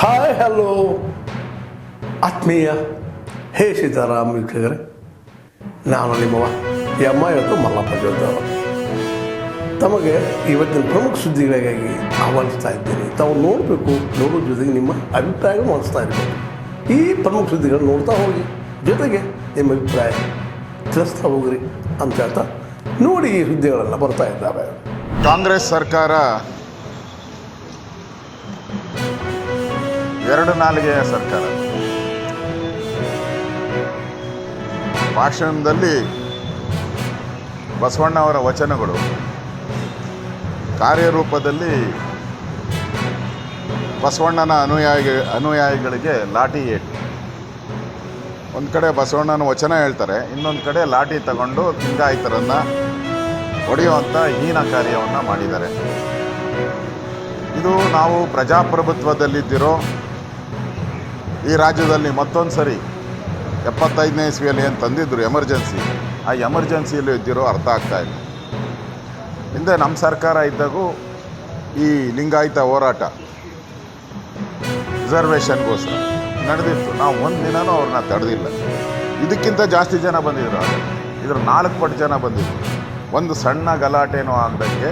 Hi hello ಆತ್ಮೀಯ. ಹೇ ಸೀತಾರಾಮ್ ವೀಕ್ಷಕರೇ, ನಾನು ನಿಮ್ಮವ ಎಮ್ಮ ಇವತ್ತು ಮಲ್ಲಪ್ಪ ಜೋದವ ತಮಗೆ ಇವತ್ತಿನ ಪ್ರಮುಖ ಸುದ್ದಿಗಳಿಗಾಗಿ ಆಹ್ವಾನಿಸ್ತಾ ಇದ್ದೇನೆ. ತಾವು ನೋಡಬೇಕು ನೋಡೋ ಜೊತೆಗೆ ನಿಮ್ಮ ಅಭಿಪ್ರಾಯ ಮಾಡಿಸ್ತಾ ಇರಬೇಕು. ಈ ಪ್ರಮುಖ ಸುದ್ದಿಗಳನ್ನು ನೋಡ್ತಾ ಹೋಗಿ, ಜೊತೆಗೆ ನಿಮ್ಮ ಅಭಿಪ್ರಾಯ ತಿಳಿಸ್ತಾ ಹೋಗ್ರಿ ಅಂತ ಹೇಳ್ತಾ ನೋಡಿ ಈ ಸುದ್ದಿಗಳೆಲ್ಲ ಬರ್ತಾ ಇದ್ದಾವೆ. ಕಾಂಗ್ರೆಸ್ ಸರ್ಕಾರ ಎರಡು ನಾಲಿಗೆಯ ಸರ್ಕಾರ. ಭಾಷಣದಲ್ಲಿ ಬಸವಣ್ಣವರ ವಚನಗಳು ಕಾರ್ಯರೂಪದಲ್ಲಿ ಬಸವಣ್ಣನ ಅನುಯಾಯಿ ಅನುಯಾಯಿಗಳಿಗೆ ಲಾಠಿ ಏಟು. ಒಂದು ಕಡೆ ಬಸವಣ್ಣನ ವಚನ ಹೇಳ್ತಾರೆ, ಇನ್ನೊಂದು ಕಡೆ ಲಾಠಿ ತಗೊಂಡು ಲಿಂಗಾಯಿತರನ್ನು ಹೊಡೆಯುವಂಥ ಹೀನ ಕಾರ್ಯವನ್ನು ಮಾಡಿದ್ದಾರೆ. ಇದು ನಾವು ಪ್ರಜಾಪ್ರಭುತ್ವದಲ್ಲಿದ್ದಿರೋ ಈ ರಾಜ್ಯದಲ್ಲಿ ಮತ್ತೊಂದು ಸರಿ ಎಪ್ಪತ್ತೈದನೇ ಇಸ್ವಿಯಲ್ಲಿ ಏನು ತಂದಿದ್ದರು ಎಮರ್ಜೆನ್ಸಿ, ಆ ಎಮರ್ಜೆನ್ಸಿಯಲ್ಲಿ ಇದ್ದಿರೋ ಅರ್ಥ ಆಗ್ತಾ ಇಲ್ಲ. ಹಿಂದೆ ನಮ್ಮ ಸರ್ಕಾರ ಇದ್ದಾಗೂ ಈ ಲಿಂಗಾಯತ ಹೋರಾಟ ರಿಸರ್ವೇಷನ್ಗೋಸ್ಕರ ನಡೆದಿತ್ತು. ನಾವು ಒಂದು ದಿನವೂ ಅವ್ರನ್ನ ತಡೆದಿಲ್ಲ. ಇದಕ್ಕಿಂತ ಜಾಸ್ತಿ ಜನ ಬಂದಿದ್ರು? ಇದರ ನಾಲ್ಕು ಪಟ್ಟು ಜನ ಬಂದಿದ್ರು. ಒಂದು ಸಣ್ಣ ಗಲಾಟೆನೂ ಆಗದಂಗೆ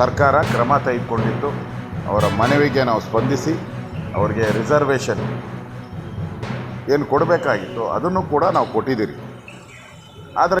ಸರ್ಕಾರ ಕ್ರಮ ತೆಗೆದುಕೊಂಡಿದ್ದು, ಅವರ ಮನವಿಗೆ ನಾವು ಸ್ಪಂದಿಸಿ ಅವರಿಗೆ ರಿಸರ್ವೇಷನ್ ಏನು ಕೊಡಬೇಕಾಗಿತ್ತು ಅದನ್ನು ಕೂಡ ನಾವು ಕೊಟ್ಟಿದ್ದೀರಿ. ಆದರೆ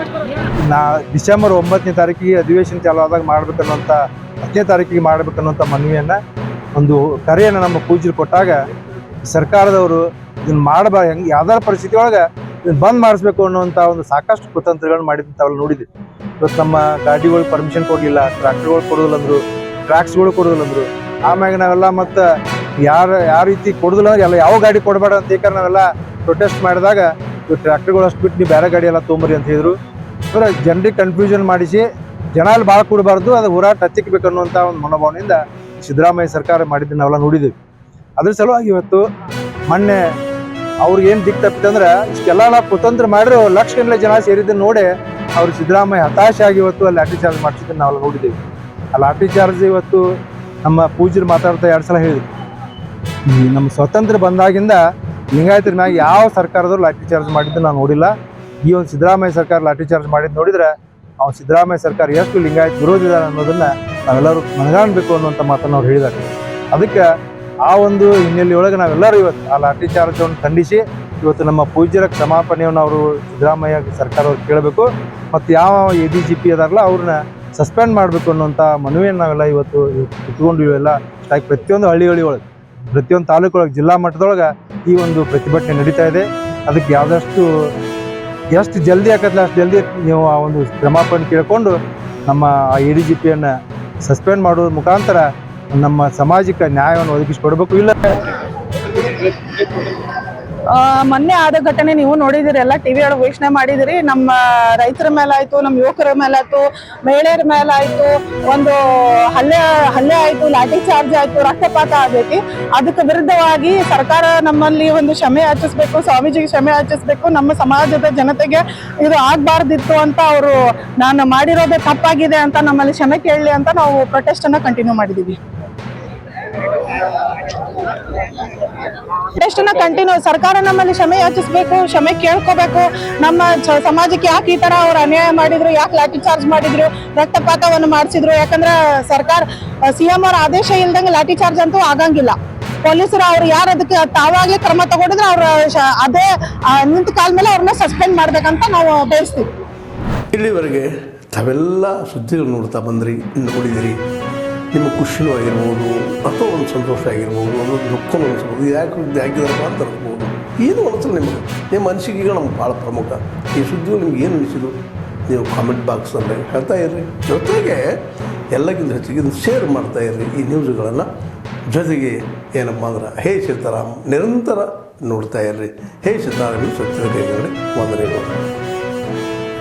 ನಾ ಡಿಸೆಂಬರ್ ಒಂಬತ್ತನೇ ತಾರೀಕಿಗೆ ಅಧಿವೇಶನ ಚಾಲು ಆದಾಗ ಮಾಡ್ಬೇಕನ್ನುವಂಥ, ಹತ್ತನೇ ತಾರೀಕಿಗೆ ಮಾಡ್ಬೇಕನ್ನುವಂಥ ಮನವಿಯನ್ನು, ಒಂದು ಕರೆಯನ್ನು ನಮ್ಮ ಪೂಜ್ಯರು ಕೊಟ್ಟಾಗ ಸರ್ಕಾರದವರು ಇದನ್ನು ಮಾಡಬಾರ ಹೆಂಗೆ, ಯಾವ್ದಾರ ಪರಿಸ್ಥಿತಿ ಒಳಗೆ ಇದನ್ನ ಬಂದ್ ಮಾಡಿಸ್ಬೇಕು ಅನ್ನುವಂಥ ಒಂದು ಸಾಕಷ್ಟು ಕುತಂತ್ರಗಳನ್ನ ಮಾಡಿದ್ದು ನೋಡಿದ್ವಿ. ಇವತ್ತು ನಮ್ಮ ಗಾಡಿಗಳು ಪರ್ಮಿಷನ್ ಕೊಡಲಿಲ್ಲ ಟ್ರ್ಯಾಕ್ಟರ್ಗಳು ಕೊಡೋದಿಲ್ಲ ಅಂದರು ಟ್ರ್ಯಾಕ್ಸ್ಗಳು ಕೊಡೋದಿಲ್ಲ ಅಂದರು, ಆಮ್ಯಾಗ ನಾವೆಲ್ಲ ಮತ್ತು ಯಾರ, ಯಾವ ರೀತಿ ಕೊಡೋದಿಲ್ಲ ಅಂದ್ರೆ ಎಲ್ಲ ಯಾವ ಗಾಡಿ ಕೊಡಬೇಡ ಅಂತ ಏಕಾರ ನಾವೆಲ್ಲ ಪ್ರೊಟೆಸ್ಟ್ ಮಾಡಿದಾಗ ಟ್ರ್ಯಾಕ್ಟರ್ಗಳು ಅಷ್ಟು ಬಿಟ್ಟು ನೀವು ಬೇರೆ ಗಾಡಿ ಎಲ್ಲ ತೊಗೊಂಬರಿ ಅಂತ ಹೇಳಿದ್ರು. ಅಂದ್ರೆ ಜನರಿಗೆ ಕನ್ಫ್ಯೂಷನ್ ಮಾಡಿಸಿ, ಜನ ಅಲ್ಲಿ ಭಾಳ ಕೊಡಬಾರ್ದು, ಅದು ಹೋರಾಟ ಹಚ್ಚಿಕ್ಬೇಕು ಅನ್ನುವಂಥ ಒಂದು ಮನೋಭಾವನೆಯಿಂದ ಸಿದ್ದರಾಮಯ್ಯ ಸರ್ಕಾರ ಮಾಡಿದ್ದು ನಾವೆಲ್ಲ ನೋಡಿದ್ದೀವಿ. ಅದ್ರ ಸಲುವಾಗಿ ಇವತ್ತು ಮೊನ್ನೆ ಅವ್ರಿಗೆ ಏನು ದಿಕ್ಕು ತಪ್ಪಿತಂದ್ರೆ ಇಷ್ಟೆಲ್ಲ ನಾವು ಕುತಂತ್ರ ಮಾಡಿದ್ರು ಲಕ್ಷ ಜನ ಸೇರಿದ್ದನ್ನು ನೋಡಿ ಅವ್ರು ಸಿದ್ದರಾಮಯ್ಯ ಹತಾಶೆ ಆಗಿ ಇವತ್ತು ಅಲ್ಲಿ ಲಾಠಿ ಚಾರ್ಜ್ ಮಾಡಿಸಿದ್ದನ್ನು ನಾವೆಲ್ಲ ನೋಡಿದ್ದೀವಿ. ಆ ಲಾಠಿ ಚಾರ್ಜ್ ಇವತ್ತು ನಮ್ಮ ಪೂಜರು ಮಾತಾಡ್ತಾ ಎರಡು ಸಲ ಹೇಳಿದ್ರು. ನಮ್ಮ ಸ್ವತಂತ್ರ ಬಂದಾಗಿಂದ ಲಿಂಗಾಯತರ ಮ್ಯಾಗ ಯಾವ ಸರ್ಕಾರದವ್ರು ಲಾಠಿ ಚಾರ್ಜ್ ಮಾಡಿದ್ದು ನಾನು ನೋಡಿಲ್ಲ. ಈ ಒಂದು ಸಿದ್ದರಾಮಯ್ಯ ಸರ್ಕಾರ ಲಾಠಿ ಚಾರ್ಜ್ ಮಾಡಿದ್ ನೋಡಿದ್ರೆ ಅವ್ನು ಸಿದ್ದರಾಮಯ್ಯ ಸರ್ಕಾರ ಎಷ್ಟು ಲಿಂಗಾಯತ್ ವಿರೋಧಿದಾರೆ ಅನ್ನೋದನ್ನ ನಾವೆಲ್ಲರೂ ಮನಗಾಣಬೇಕು ಅನ್ನುವಂಥ ಮಾತನ್ನು ಅವ್ರು ಹೇಳಿದ್ದಾರೆ ಅದಕ್ಕೆ ಆ ಒಂದು ಹಿನ್ನೆಲೆಯೊಳಗೆ ನಾವೆಲ್ಲರೂ ಇವತ್ತು ಆ ಲಾಠಿ ಚಾರ್ಜವನ್ನು ಖಂಡಿಸಿ ಇವತ್ತು ನಮ್ಮ ಪೂಜ್ಯರ ಕ್ಷಮಾಪಣೆಯನ್ನು ಅವರು ಸಿದ್ದರಾಮಯ್ಯ ಸರ್ಕಾರ ಅವ್ರು ಕೇಳಬೇಕು ಮತ್ತು ಯಾವ ಎ ಡಿ ಜಿ ಪಿ ಅದಾರಲ್ಲ ಅವ್ರನ್ನ ಸಸ್ಪೆಂಡ್ ಮಾಡಬೇಕು ಅನ್ನುವಂಥ ಮನವಿಯನ್ನು ನಾವೆಲ್ಲ ಇವತ್ತು ಕುತ್ಕೊಂಡು ಇವೆಲ್ಲ ಲೈಕ್ ಪ್ರತಿಯೊಂದು ಹಳ್ಳಿಗಳಿಗೊಳಗೆ, ಪ್ರತಿಯೊಂದು ತಾಲೂಕೊಳಗೆ ಜಿಲ್ಲಾ ಮಟ್ಟದೊಳಗೆ ಈ ಒಂದು ಪ್ರತಿಭಟನೆ ನಡೀತಾ ಇದೆ. ಅದಕ್ಕೆ ಯಾವ್ದಷ್ಟು ಎಷ್ಟು ಜಲ್ದಿ ಆಗತ್ತಲ್ಲ ಅಷ್ಟು ಜಲ್ದಿ ನೀವು ಆ ಒಂದು ಕ್ಷಮಾಪಣೆ ಕೇಳಿಕೊಂಡು ನಮ್ಮ ಆ ಎ ಡಿ ಜಿ ಪಿಯನ್ನು ಸಸ್ಪೆಂಡ್ ಮಾಡೋದ್ರ ಮುಖಾಂತರ ನಮ್ಮ ಸಮಾಜಕ್ಕೆ ನ್ಯಾಯವನ್ನು ಒದಗಿಸಿಕೊಡ್ಬೇಕು. ಇಲ್ಲ ಮೊನ್ನೆ ಆದ ಘಟನೆ ನೀವು ನೋಡಿದಿರಲ್ಲ ಟಿವಿ ಒಳಗೆ ವೀಕ್ಷಣೆ ಮಾಡಿದಿರಿ. ನಮ್ಮ ರೈತರ ಮೇಲಾಯ್ತು, ನಮ್ಮ ಯುವಕರ ಮೇಲಾಯ್ತು, ಮಹಿಳೆಯರ ಮೇಲಾಯ್ತು, ಒಂದು ಹಲ್ಲೆ ಹಲ್ಲೆ ಆಯ್ತು, ಲಾಠಿ ಚಾರ್ಜ್ ಆಯ್ತು, ರಕ್ತಪಾತ ಆಗೈತಿ. ಅದಕ್ಕೆ ವಿರುದ್ಧವಾಗಿ ಸರ್ಕಾರ ನಮ್ಮಲ್ಲಿ ಒಂದು ಕ್ಷಮೆ ಯಾಚಿಸ್ಬೇಕು ಸ್ವಾಮೀಜಿಗೆ ಕ್ಷಮೆ ಯಾಚಿಸ್ಬೇಕು ನಮ್ಮ ಸಮಾಜದ ಜನತೆಗೆ ಇದು ಆಗ್ಬಾರ್ದಿತ್ತು ಅಂತ ಅವರು, ನಾನು ಮಾಡಿರೋದೇ ತಪ್ಪಾಗಿದೆ ಅಂತ ನಮ್ಮಲ್ಲಿ ಕ್ಷಮೆ ಕೇಳಲಿ ಅಂತ ನಾವು ಪ್ರೊಟೆಸ್ಟ್ ಅನ್ನ ಕಂಟಿನ್ಯೂ ಮಾಡಿದೀವಿ. ಎಷ್ಟನ್ನ ಕಂಟಿನ್ಯೂ ಸರ್ಕಾರ ನಮ್ಮಲ್ಲಿ ಕ್ಷಮೆ ಯಾಚಿಸ್ಬೇಕು, ಕ್ಷಮೆ ಕೇಳ್ಕೋಬೇಕು. ನಮ್ಮ ಸಮಾಜಕ್ಕೆ ಯಾಕೆ ಈ ತರ ಅವ್ರು ಅನ್ಯಾಯ ಮಾಡಿದ್ರು, ಯಾಕೆ ಲಾಠಿ ಚಾರ್ಜ್ ಮಾಡಿದ್ರು, ರಕ್ತಪಾತವನ್ನು ಮಾಡಿಸಿದ್ರು? ಯಾಕಂದ್ರೆ ಸರ್ಕಾರ, ಸಿಎಂ ಅವ್ರ ಆದೇಶ ಇಲ್ದಂಗೆ ಲಾಠಿ ಚಾರ್ಜ್ ಅಂತೂ ಆಗಂಗಿಲ್ಲ. ಪೊಲೀಸರು ಅವ್ರು ಯಾರು ಅದಕ್ಕೆ ತಾವಾಗ್ಲೇ ಕ್ರಮ ತಗೊಂಡಿದ್ರೆ ಅವ್ರ ಅದೇ ನಿಂತ ಕಾಲ ಮೇಲೆ ಅವ್ರನ್ನ ಸಸ್ಪೆಂಡ್ ಮಾಡ್ಬೇಕಂತ ನಾವು ಬಯಸ್ತೀವಿ ಇಲ್ಲಿವರೆಗೆ ತಾವೆಲ್ಲ ಸುದ್ದಿಗಳು ನೋಡ್ತಾ ಬಂದ್ರಿ, ನೋಡಿದಿರಿ. ನಿಮ್ಮ ಖುಷಿನೂ ಆಗಿರ್ಬೋದು ಅಥವಾ ಒಂದು ಸಂತೋಷ ಆಗಿರ್ಬೋದು, ಒಂದು ದುಃಖನೂ ಅನಿಸ್ಬೋದು ಯಾಕೆ ಹಾಕಿದಾರಪ್ಪ ಅಂತ ಅನ್ಬೋದು ಏನು ಅನಿಸಲ್ಲ ನಿಮಗೆ. ನಿಮ್ಮ ಅನಿಸಿಕೆಗಳು ನಮ್ಗೆ ಭಾಳ ಪ್ರಮುಖ. ಈ ಸುದ್ದಿಯು ನಿಮ್ಗೆ ಏನು ಅನಿಸಿದ್ರು ನೀವು ಕಾಮೆಂಟ್ ಬಾಕ್ಸಲ್ಲಿ ಹೇಳ್ತಾ ಇರ್ರಿ. ಜೊತೆಗೆ ಎಲ್ಲಕ್ಕಿಂತ ಹೆಚ್ಚಿಗೆ ಶೇರ್ ಮಾಡ್ತಾ ಇರ್ರಿ ಈ ನ್ಯೂಸ್ಗಳನ್ನು ಜೊತೆಗೆ ಏನಪ್ಪ ಅಂದ್ರೆ, ಹೇ ಸೀತಾರಾಮ್, ನಿರಂತರ ನೋಡ್ತಾ ಇರ್ರಿ. ಹೇ ಸೀತಾರಾಮ್ ಸ್ವಚ್ಛತೆ ವಂದನೆಗಳು.